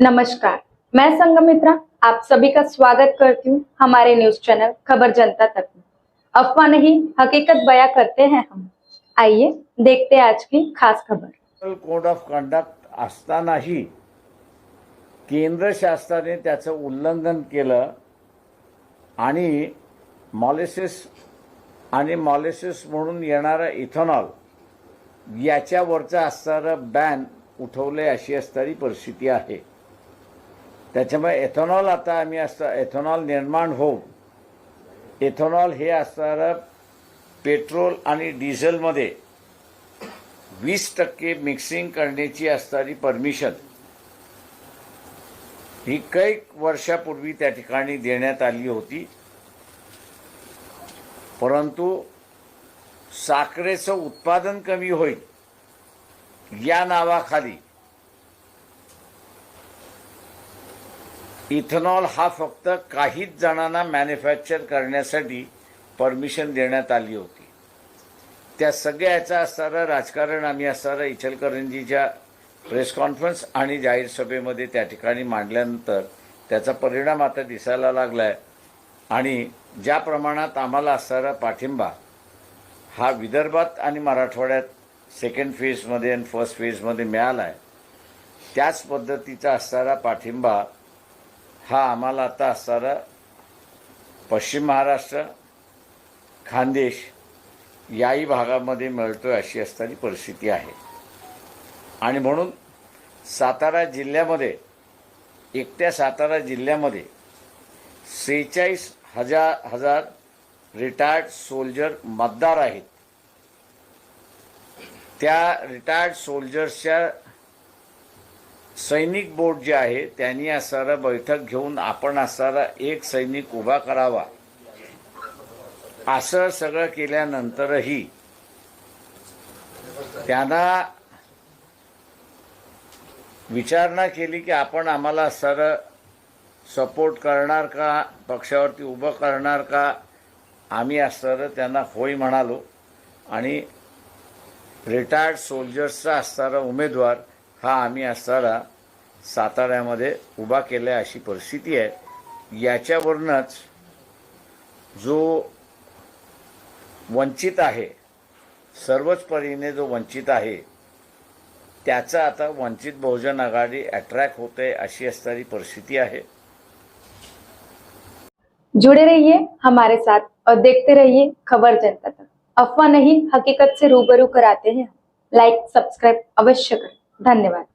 नमस्कार. मैं संगमित्रा आप सभी का स्वागत करती हूँ हमारे न्यूज चैनल खबर जनता तक में। अफवाह नहीं हकीकत बयां करते हैं हम। आइए देखते हैं आज की खास खबर। कोड ऑफ कंडक्ट असतानाही केंद्र शासनाने त्याचं उल्लंघन केलं आणि मॉलिसिस आणि मॉलिसिस म्हणून येणारा इथेनॉल याच्यावरचं असणारं बॅन उठवले अशी असणारी परिस्थिती आहे. त्याच्यामुळे एथेनॉल आता आम्ही असं एथेनॉल निर्माण होऊन एथेनॉल हे असणारं पेट्रोल आणि डिझेलमध्ये वीस टक्के मिक्सिंग करण्याची असणारी परमिशन ही कैक वर्षापूर्वी त्या ठिकाणी देण्यात आली होती. परंतु साखरेचं उत्पादन कमी होईल या नावाखाली इथेनॉल हा फक्त काहीच जणांना मॅन्युफॅक्चर करण्यासाठी परमिशन देण्यात आली होती. त्या सगळ्याचा असणारं राजकारण आम्ही असणारं इचलकरंजीच्या प्रेस कॉन्फरन्स आणि जाहीर सभेमध्ये त्या ठिकाणी मांडल्यानंतर त्याचा परिणाम आता दिसायला लागला आहे आणि ज्या प्रमाणात आम्हाला असणारा पाठिंबा हा विदर्भात आणि मराठवाड्यात सेकंड फेजमध्ये आणि फर्स्ट फेजमध्ये मिळाला आहे त्याच पद्धतीचा असणारा पाठिंबा हा आम्हाला आता असणारा पश्चिम महाराष्ट्र खानदेश याही भागामध्ये मिळतो अशी असणारी परिस्थिती आहे. आणि म्हणून सातारा जिल्ह्यामध्ये एकट्या सातारा जिल्ह्यामध्ये सेहेचाळीस हजार हजार रिटायर्ड सोल्जर मतदार आहेत. त्या रिटायर्ड सोल्जर्सच्या सैनिक बोर्ड जे आहे त्यांनी असणारा बैठक घेऊन आपण असणारा एक सैनिक उभा करावा. असं सगळं केल्यानंतरही त्यांना विचारणा केली की आपण आम्हाला सर सपोर्ट करणार का पक्षावरती उभं करणार का आम्ही असणारं त्यांना होय म्हणालो. आणि रिटायर्ड सोल्जर्सचा असणारा उमेदवार हा आम्ही असताना साताऱ्यामध्ये उभा केला अशी परिस्थिती आहे. याच्यावरूनच जो वंचित आहे सर्वच परीने जो वंचित आहे त्याचा आता वंचित बहुजन आघाडी अट्रॅक्ट होते अशी असणारी परिस्थिती आहे. जुड़े रहिए हमारे साथ और देखते रहिए खबर जनता तक. अफवाह नहीं हकीकत से रूबरू कराते हैं लाइक सब्सक्राइब अवश्य करें. धन्यवाद.